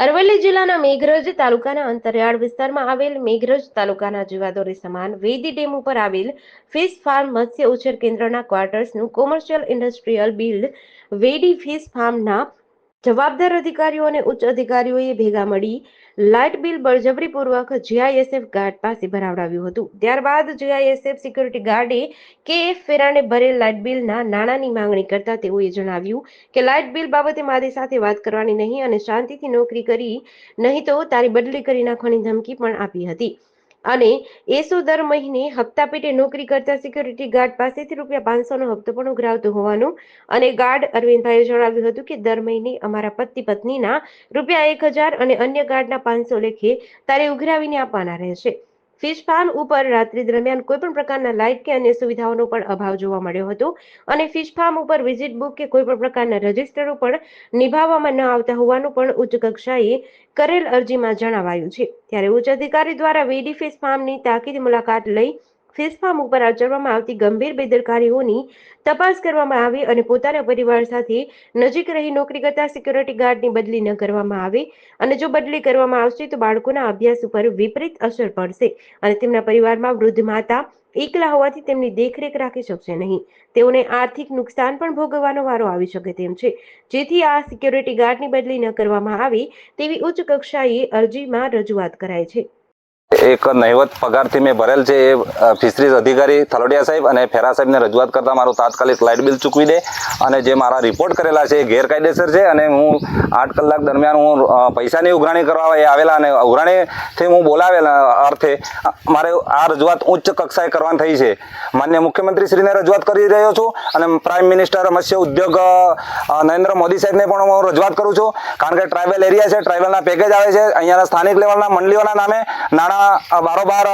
અરવલ્લી જિલ્લાના મેઘરજ તાલુકાના અંતરિયાળ વિસ્તારમાં આવેલ મેઘરજ તાલુકાના જીવાદોરી સમાન વેદી ડેમ ઉપર આવેલ ફિશ ફાર્મ મત્સ્ય ઉછેર કેન્દ્રના ક્વાર્ટર્સનું કોમર્શિયલ ઇન્ડસ્ટ્રીયલ બિલ્ડ વેડી ફિશ ફાર્મના જવાબદાર અધિકારીઓ અને ઉચ્ચ અધિકારીઓએ ભેગા મળી લાઇટ બિલ બળજબરીપૂર્વક જીઆઈએસએફ ગાર્ડ પાસે ભરાવડાવ્યું હતું. ત્યારબાદ જીઆઈએસએફ સિક્યુરિટી ગાર્ડે કે ફેરાને ભરેલ લાઇટ બિલના નાણાંની માંગણી કરતા તેઓએ જણાવ્યું કે લાઇટ બિલ બાબતે મારી સાથે વાત કરવાની નહીં અને શાંતિથી નોકરી કરી નહીં તો તારી બદલી કરી નાખવાની ધમકી પણ આપી હતી. અને એસો દર મહિને હપ્તા પેટે નોકરી કરતા સિક્યુરિટી ગાર્ડ પાસેથી રૂપિયા પાંચસોનો હપ્તો પણ ઉઘરાવતો હોવાનું અને ગાર્ડ અરવિંદભાઈએ જણાવ્યું હતું કે દર મહિને અમારા પતિ પત્નીના રૂપિયા એક હજાર અને અન્ય ગાર્ડના પાંચસો લેખે તારે ઉઘરાવીને આપવાના રહેશે. ફિશ ફાર્મ ઉપર રાત્રિ દરમિયાન કોઈ પણ પ્રકારના લાઇટ કે અન્ય સુવિધાઓનો પણ અભાવ જોવા મળ્યો હતો. અને ફિશ ફાર્મ ઉપર વિઝિટ બુક કે કોઈ પણ પ્રકારના રજિસ્ટરો પણ નિભાવવામાં ન આવતા હોવાનું પણ ઉચ્ચ કક્ષાએ કરેલ અરજીમાં જણાવાયું છે. ત્યારે ઉચ્ચ અધિકારી દ્વારા વીડી ફિશ ફાર્મની તાકીદ મુલાકાત લઈ ફિશ ફાર્મ ઉપર આચરવામાં આવતી ગંભીર બેદરકારીઓની તપાસ કરવામાં આવે અને પોતાના પરિવાર સાથે નજીક રહી નોકરી કરતા સિક્યોરિટી ગાર્ડની બદલી ન કરવામાં આવે. અને જો બદલી કરવામાં આવશે તો બાળકોના અભ્યાસ ઉપર વિપરીત અસર પડશે અને તેમના પરિવારમાં વૃદ્ધ માતા એકલા હોવાથી તેમની દેખરેખ રાખી શકશે નહીં. તેઓને આર્થિક નુકસાન પણ ભોગવવાનો વારો આવી શકે તેમ છે. જેથી આ સિક્યોરિટી ગાર્ડની બદલી ન કરવામાં આવે તેવી ઉચ્ચ કક્ષાએ અરજીમાં રજૂઆત કરાય છે. એક નહિવત પગારથી મેં ભરેલ છે એ ફિશરીઝ અધિકારી થલોડિયા સાહેબ અને ફેરા સાહેબને રજૂઆત કરતાં મારું તાત્કાલિક લાઇટ બિલ ચૂકવી દે અને જે મારા રિપોર્ટ કરેલા છે એ ગેરકાયદેસર છે અને હું આઠ કલાક દરમિયાન હું પૈસાની ઉઘરાણી કરવા એ આવેલા અને ઉઘરાણીથી હું બોલાવેલા અર્થે મારે આ રજૂઆત ઉચ્ચ કક્ષાએ કરવાની થઈ છે. માન્ય મુખ્યમંત્રીશ્રીને રજૂઆત કરી રહ્યો છું અને પ્રાઇમ મિનિસ્ટર મત્સ્ય ઉદ્યોગ નરેન્દ્ર મોદી સાહેબને પણ હું રજૂઆત કરું છું. કારણ કે ટ્રાઇબલ એરિયા છે, ટ્રાઇબલના પેકેજ આવે છે. અહીંયાના સ્થાનિક લેવલના મંડળીઓના નામે નાણાં અ, બારોબાર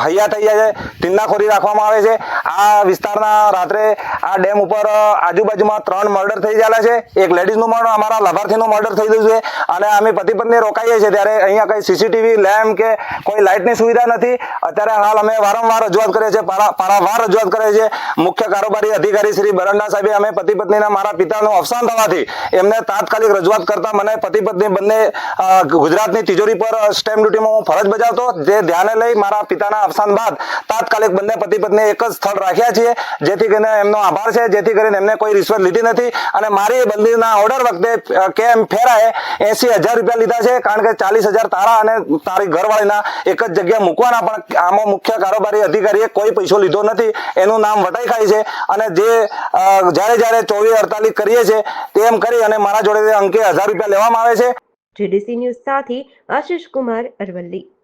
હૈયા થઈ જાય છે તિંદાખોરી રાખવામાં આવે છે. આ વિસ્તારના રાત્રે આ ડેમ ઉપર આજુબાજુમાં ત્રણ મર્ડર થઈ ગયેલા છે. એક લેડીઝનું મર્ડર અમારા લાભાર્થીનું મર્ડર થઈ ગયું છે. અને અમે પતિ પત્ની રોકાઈએ છીએ ત્યારે અહીંયા કંઈ સીસીટીવી લેમ્પ કે કોઈ લાઇટની સુવિધા નથી. અત્યારે હાલ અમે વારંવાર રજૂઆત કરીએ છીએ પારા પારાવાર રજૂઆત કરીએ છીએ. મુખ્ય કારોબારી અધિકારી શ્રી બરંડા સાહેબે અમે પતિ પત્નીના મારા પિતાનું અવસાન થવાથી એમને તાત્કાલિક રજૂઆત કરતા મને પતિ પત્ની બંને ગુજરાતની તિજોરી પર સ્ટેમ્પ ડ્યુટીમાં હું ફરજ બજાવતો. જે ધ્યાને લઈ મારા પિતાના અવસાન બાદ તાત્કાલિક બંને પતિ પત્ની એક જ સ્થળ રાખ્યા છીએ, જેથી કરીને એમનો આભાર છે, જેથી કરીને એમને કોઈ રિશ્વત લીધી નથી. અને મારી બદલીના ઓર્ડર વખતે કેમ ફેરાએ એસી હજાર રૂપિયા લીધા છે, કારણ કે ચાલીસ હજાર તારા અને તારી ઘરવાળીના એક જ જગ્યા મૂકવાના, પણ આમાં મુખ્ય કારોબારી અધિકારીએ કોઈ પૈસો લીધો નથી. એનું નામ વટાઈ ખાય છે અને જે જ્યારે જ્યારે ચોવીસ અડતાલીસ કરીએ છીએ, તેમ કરી અને મારા જોડે અંકે હજાર રૂપિયા લેવામાં આવે છે. જીડીસી ન્યૂઝ સાથે આશિષ કુમાર અરવલ્લી.